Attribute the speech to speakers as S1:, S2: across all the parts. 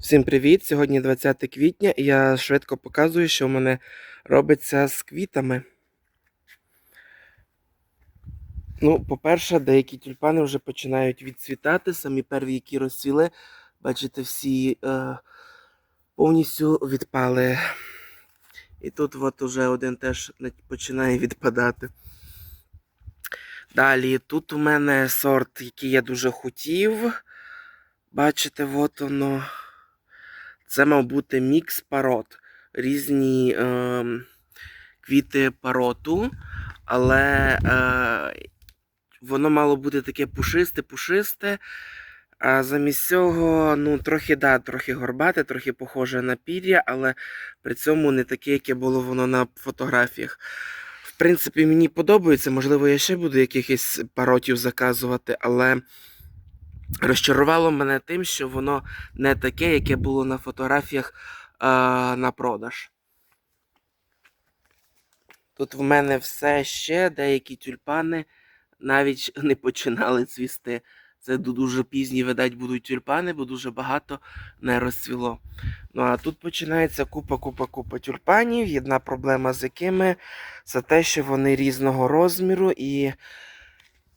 S1: Всім привіт! Сьогодні 20 квітня і я швидко показую, що в мене робиться з квітами. Ну, по-перше, деякі тюльпани вже починають відцвітати. Самі перві, які розцвіли, бачите, всі е, повністю відпали. І тут от уже один теж починає відпадати. Далі, тут у мене сорт, який я дуже хотів. Бачите, от воно. Це мав бути мікс парот. Різні е, квіти пароту, але е, воно мало бути таке пушисте, пушисте. А замість цього, ну, трохи, да, трохи горбате, трохи похоже на пір'я, але при цьому не таке, яке було воно на фотографіях. В принципі, мені подобається, можливо, я ще буду якихось паротів заказувати, але розчарувало мене тим, що воно не таке, яке було на фотографіях е, на продаж. Тут в мене все ще деякі тюльпани навіть не починали цвісти. Це дуже пізні, видать, будуть тюльпани, бо дуже багато не розцвіло. Ну а тут починається купа, купа, купа тюльпанів. Єдна проблема з якими це те, що вони різного розміру, і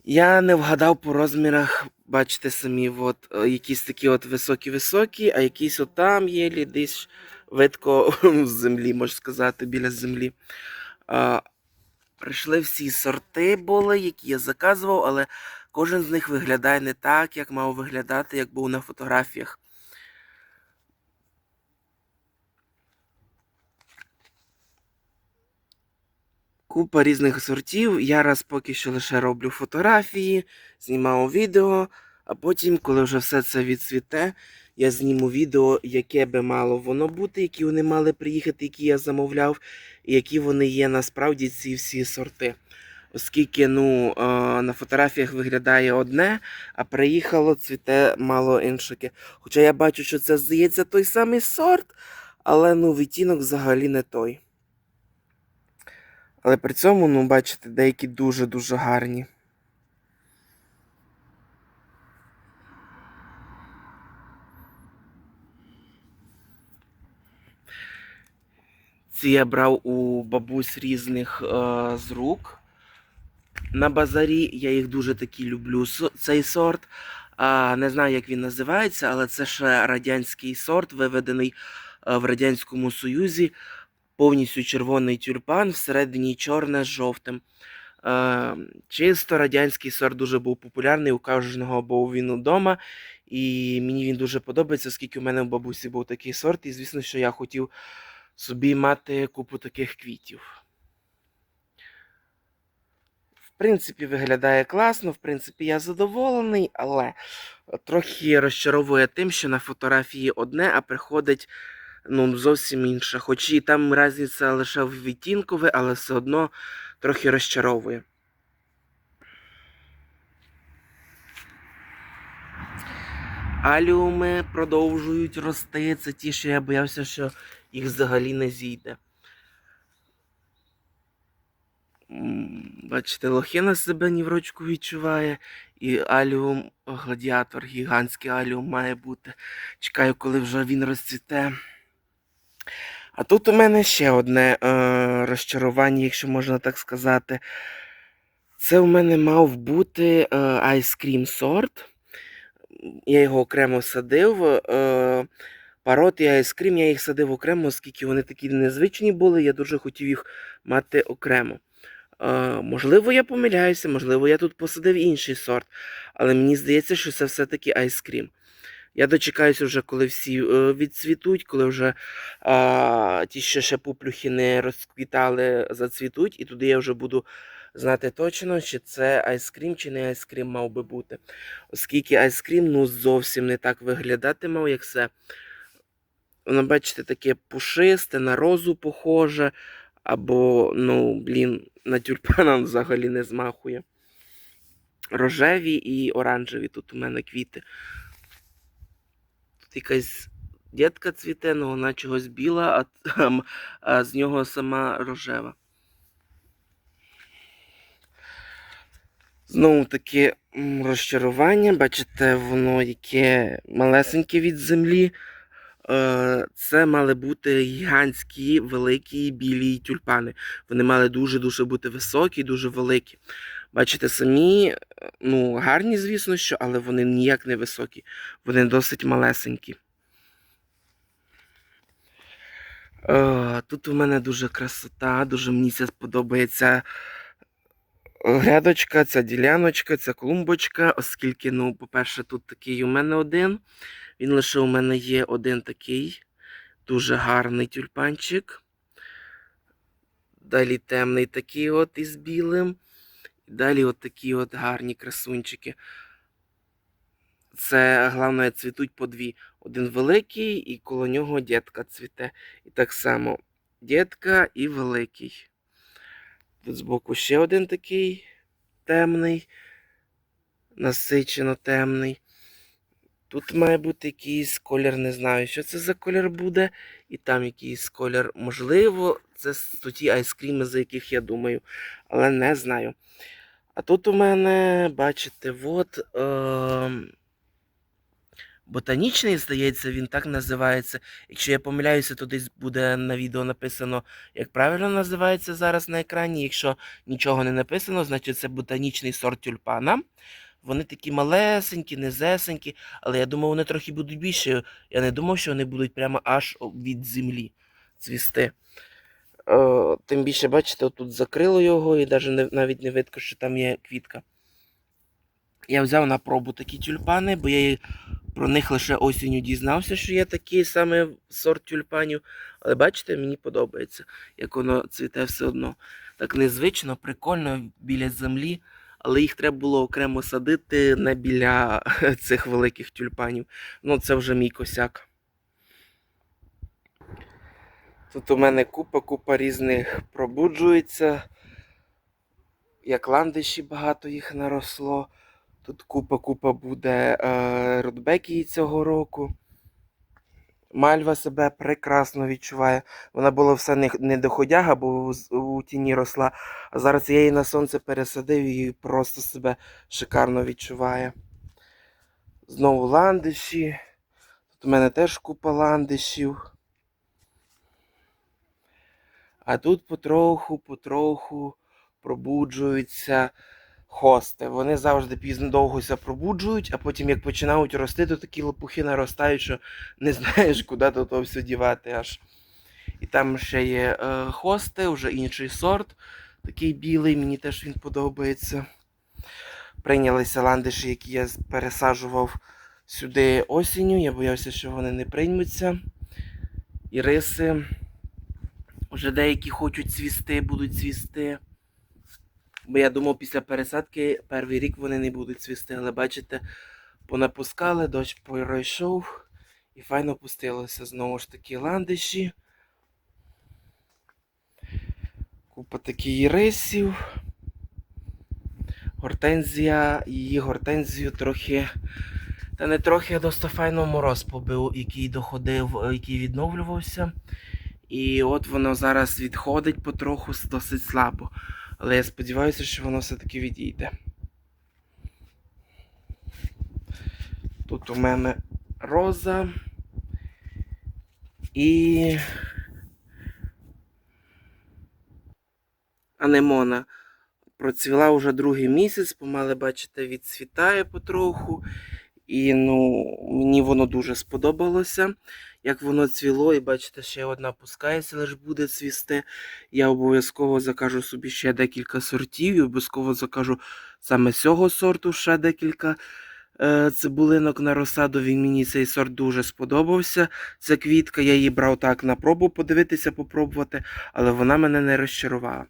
S1: я не вгадав по розмірах, бачите самі, от, е, якісь такі от високі-високі, а якісь от там є десь видко в землі, можна сказати, біля землі. А, прийшли всі сорти були, які я заказував, але кожен з них виглядає не так, як мав виглядати, як був на фотографіях. Купа різних сортів. Я раз поки що лише роблю фотографії, знімав відео, а потім, коли вже все це відцвіте, я зніму відео, яке би мало воно бути, які вони мали приїхати, які я замовляв, і які вони є насправді ці всі сорти. Оскільки ну, на фотографіях виглядає одне, а приїхало цвіте мало іншаке. Хоча я бачу, що це здається той самий сорт, але ну, відтінок взагалі не той. Але при цьому, ну, бачите, деякі дуже-дуже гарні. Ці я брав у бабусь різних е, з рук. На базарі я їх дуже такі люблю. Цей сорт. А, не знаю, як він називається, але це ще радянський сорт, виведений е, в Радянському Союзі. Повністю червоний тюльпан, всередині чорне з жовтим. Е, чисто радянський сорт дуже був популярний, у кожного був він вдома. І мені він дуже подобається, оскільки у мене в бабусі був такий сорт, і звісно, що я хотів собі мати купу таких квітів. В принципі, виглядає класно, в принципі, я задоволений, але трохи розчаровує тим, що на фотографії одне, а приходить ну, зовсім інше. Хоч і там різниця лише в відтінкові, але все одно трохи розчаровує. Аліуми продовжують рости. Це ті, що я боявся, що їх взагалі не зійде. Бачите, лохина себе ні в рочку відчуває. І аліум, гладіатор, гігантський аліум має бути. Чекаю, коли вже він розцвіте. А тут у мене ще одне е, розчарування, якщо можна так сказати. Це у мене мав бути е, Ice Cream сорт. Я його окремо садив. Е, парот і Cream я їх садив окремо, оскільки вони такі незвичні були, я дуже хотів їх мати окремо. Е, можливо, я помиляюся, можливо, я тут посадив інший сорт, але мені здається, що це все-таки Cream. Я дочекаюся вже, коли всі е, відцвітуть, коли вже а, ті, що ще пуплюхи не розквітали, зацвітуть, і туди я вже буду знати точно, чи це айскрім, чи не айскрім мав би бути. Оскільки айскрім ну, зовсім не так виглядати мав, як все. Воно, бачите, таке пушисте, на розу похоже, або, ну, блін, на тюльпана взагалі не змахує. Рожеві і оранжеві тут у мене квіти. Якась дітка цвіте, але вона чогось біла, а, а з нього сама рожева. Знову таки м, розчарування. Бачите, воно яке малесеньке від землі. Е, Це мали бути гігантські великі білі тюльпани. Вони мали дуже-дуже бути високі, дуже великі. Бачите, самі, е, ну, гарні, звісно, що, але вони ніяк не високі. Вони досить малесенькі. Е, Тут у мене дуже красота, дуже мені це сподобається грядочка, ця діляночка, ця клумбочка, оскільки, ну, по-перше, тут такий у мене один. Він лише у мене є один такий дуже гарний тюльпанчик. Далі темний такий от із білим. І далі от такі от гарні красунчики. Це, головне, цвітуть по дві. Один великий, і коло нього дітка цвіте. І так само дітка і великий. Тут збоку ще один такий темний, насичено темний. Тут має бути якийсь колір, не знаю, що це за колір буде. І там якийсь колір, можливо, це ті айскріми, за яких я думаю, але не знаю. А тут у мене, бачите, от. Е- Ботанічний, здається, він так називається. Якщо я помиляюся, то десь буде на відео написано, як правильно називається зараз на екрані. Якщо нічого не написано, значить це ботанічний сорт тюльпана. Вони такі малесенькі, незесенькі, але я думав, вони трохи будуть більші. Я не думав, що вони будуть прямо аж від землі цвісти. Е, тим більше, бачите, тут закрило його і навіть навіть не видно, що там є квітка. Я взяв на пробу такі тюльпани, бо я про них лише осінню дізнався, що є такий саме сорт тюльпанів. Але бачите, мені подобається, як воно цвіте все одно. Так незвично, прикольно біля землі, але їх треба було окремо садити не біля цих великих тюльпанів. Ну, це вже мій косяк. Тут у мене купа-купа різних пробуджується. Як ландиші багато їх наросло. Тут купа-купа буде е, рудбекії цього року. Мальва себе прекрасно відчуває. Вона була все не, доходяга, бо у тіні росла. А зараз я її на сонце пересадив і просто себе шикарно відчуває. Знову ландиші. Тут у мене теж купа ландишів. А тут потроху, потроху пробуджуються хости. Вони завжди пізно довго ся пробуджують, а потім, як починають рости, то такі лопухи наростають, що не знаєш, куди того все дівати аж. І там ще є е, хости, вже інший сорт. Такий білий, мені теж він подобається. Прийнялися ландиші, які я пересаджував сюди осінню. Я боявся, що вони не приймуться. Іриси. Вже деякі хочуть цвісти, будуть цвісти. Бо я думав, після пересадки перший рік вони не будуть цвісти, але бачите, понапускали, дощ пройшов і файно пустилося. Знову ж таки ландиші. Купа таких ірисів. Гортензія, її гортензію трохи. Та не трохи, а досить файно мороз побив, який доходив, який відновлювався. І от воно зараз відходить потроху досить слабо. Але я сподіваюся, що воно все-таки відійде. Тут у мене роза і анемона. Процвіла вже другий місяць, помале, бачите, відцвітає потроху. І ну, мені воно дуже сподобалося, як воно цвіло, і бачите, ще одна пускається, лише буде цвісти. Я обов'язково закажу собі ще декілька сортів і обов'язково закажу саме цього сорту ще декілька цибулинок на розсаду. Він мені цей сорт дуже сподобався. Ця квітка, я її брав так на пробу подивитися, попробувати, але вона мене не розчарувала.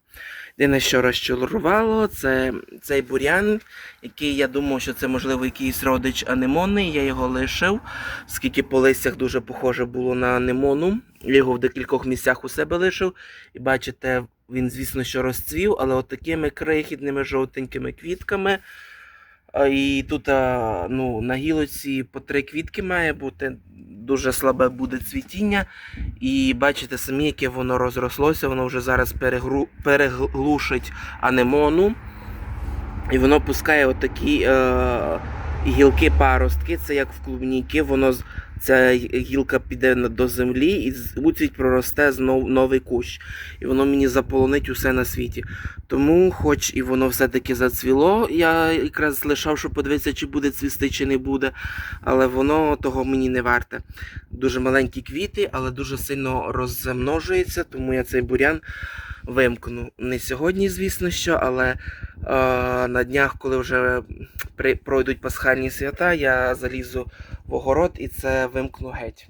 S1: Єдине, що розчарувало, це цей бур'ян, який я думав, що це можливо якийсь родич анемони. Я його лишив, скільки по листях дуже похоже було на анемону. Його в декількох місцях у себе лишив. І бачите, він, звісно, що розцвів, але от такими крихітними жовтенькими квітками. І тут ну, на гілоці по три квітки має бути. Дуже слабе буде цвітіння. І бачите самі, яке воно розрослося, воно вже зараз перегру... переглушить анемону. І воно пускає отакі е... гілки паростки, це як в клубніки, воно ця гілка піде до землі і з проросте знов новий кущ. І воно мені заполонить усе на світі. Тому, хоч і воно все-таки зацвіло, я якраз лишав, щоб подивитися, чи буде цвісти, чи не буде. Але воно того мені не варте. Дуже маленькі квіти, але дуже сильно розмножується, тому я цей бурян вимкну. Не сьогодні, звісно що, але е, на днях, коли вже при, пройдуть пасхальні свята, я залізу в огород і це вимкну геть.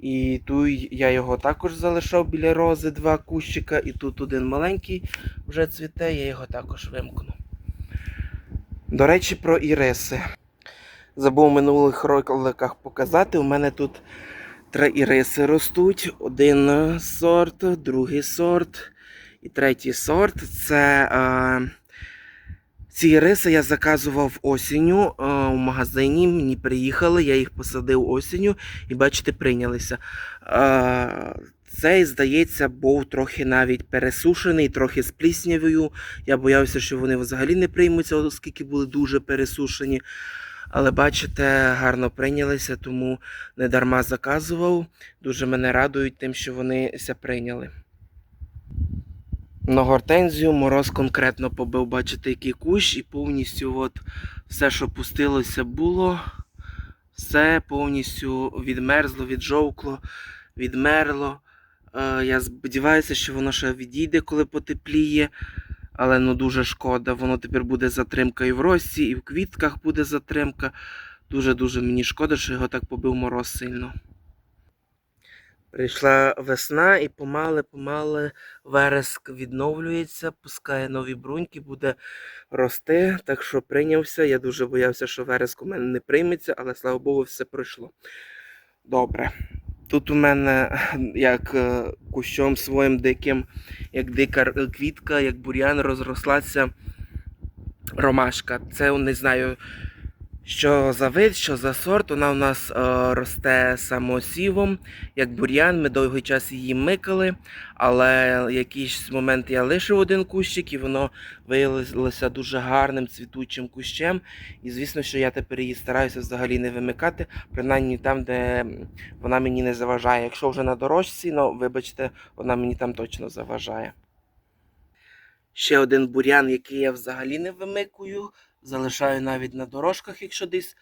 S1: І тут я його також залишав біля рози два кущика, і тут один маленький вже цвіте, я його також вимкну. До речі, про іриси. Забув минулих роликах показати. У мене тут три іриси ростуть. Один сорт, другий сорт і третій сорт. Це е, ці іриси я заказував осінню е, у магазині. Мені приїхали, я їх посадив осінню і бачите, прийнялися. Е, цей, здається, був трохи навіть пересушений, трохи з пліснявою. Я боявся, що вони взагалі не приймуться, оскільки були дуже пересушені. Але бачите, гарно прийнялися, тому не дарма заказував. Дуже мене радують тим, що вони ся прийняли. На гортензію мороз конкретно побив, бачите, який кущ, і повністю от все, що пустилося, було, все повністю відмерзло, віджовкло, відмерло. Е, я сподіваюся, що воно ще відійде, коли потепліє. Але ну дуже шкода. Воно тепер буде затримка і в рості, і в квітках буде затримка. Дуже-дуже мені шкода, що його так побив мороз сильно. Прийшла весна і помале-помале вереск відновлюється, пускає нові бруньки, буде рости. Так що прийнявся. Я дуже боявся, що вереск у мене не прийметься, але слава Богу, все пройшло. Добре. Тут у мене як е, кущом своїм диким, як дика квітка, як бур'ян розрослася ромашка. Це не знаю, що за вид, що за сорт. Вона у нас е, росте самосівом, як бур'ян. Ми довгий час її микали, але якийсь момент я лишив один кущик, і воно виявилося дуже гарним цвітучим кущем. І звісно, що я тепер її стараюся взагалі не вимикати, принаймні там, де вона мені не заважає. Якщо вже на дорожці, ну вибачте, вона мені там точно заважає. Ще один бур'ян, який я взагалі не вимикую, залишаю навіть на дорожках, якщо десь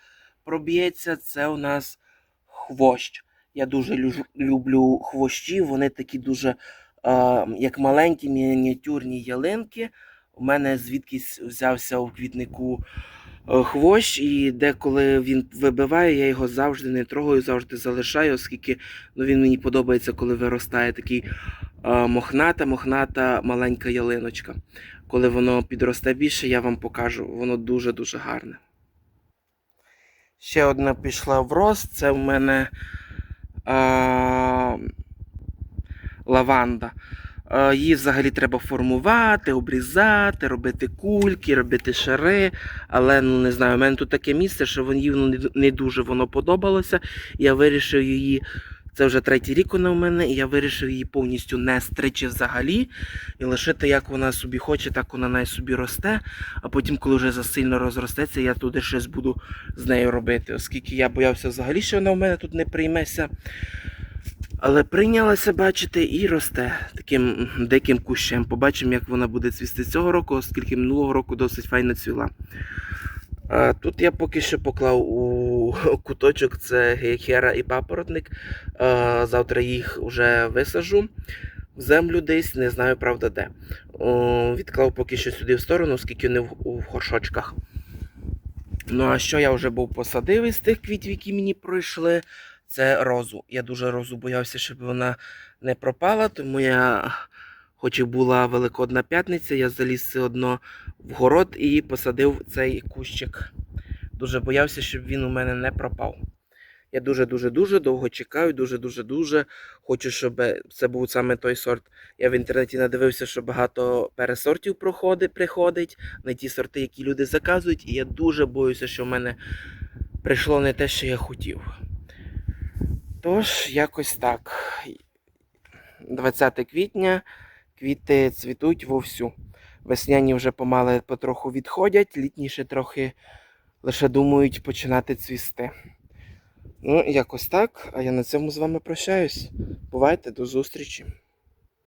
S1: проб'ється, це у нас хвощ. Я дуже люблю хвощі, вони такі дуже е, як маленькі мініатюрні ялинки. У мене звідкись взявся у квітнику е, хвощ, і деколи він вибиває, я його завжди не трогаю, завжди залишаю, оскільки ну, він мені подобається, коли виростає такий мохната, мохната маленька ялиночка. Коли воно підросте більше, я вам покажу. Воно дуже-дуже гарне. Ще одна пішла в рост. Це в мене е, лаванда. Е, Її взагалі треба формувати, обрізати, робити кульки, робити шари. Але ну не знаю, у мене тут таке місце, що їй не дуже воно подобалося. Я вирішив її. Це вже третій рік вона у мене, і я вирішив її повністю не стричи взагалі і лишити, як вона собі хоче, так вона най собі росте. А потім, коли вже засильно розростеться, я туди щось буду з нею робити. Оскільки я боявся взагалі, що вона в мене тут не прийметься. Але прийнялася, бачите, і росте таким диким кущем. Побачимо, як вона буде цвісти цього року, оскільки минулого року досить файно цвіла. А, Тут я поки що поклав у куточок це гейхера і папоротник. А, Завтра їх вже висажу в землю десь, не знаю, правда, де. Відклав поки що сюди в сторону, оскільки вони в, горшочках. Ну, а що я вже був посадив із тих квітів, які мені пройшли, це розу. Я дуже розу боявся, щоб вона не пропала, тому я, хоч і була Великодна п'ятниця, я заліз все одно в город і посадив цей кущик. Дуже боявся, щоб він у мене не пропав. Я дуже-дуже-дуже довго чекаю, дуже-дуже-дуже хочу, щоб це був саме той сорт. Я в інтернеті надивився, що багато пересортів приходить на ті сорти, які люди заказують, і я дуже боюся, що в мене прийшло не те, що я хотів. Тож, якось так. 20 квітня, квіти цвітуть вовсю. Весняні вже помали потроху відходять, літні ще трохи лише думають починати цвісти. Ну, якось так. А я на цьому з вами прощаюсь. Бувайте, до зустрічі.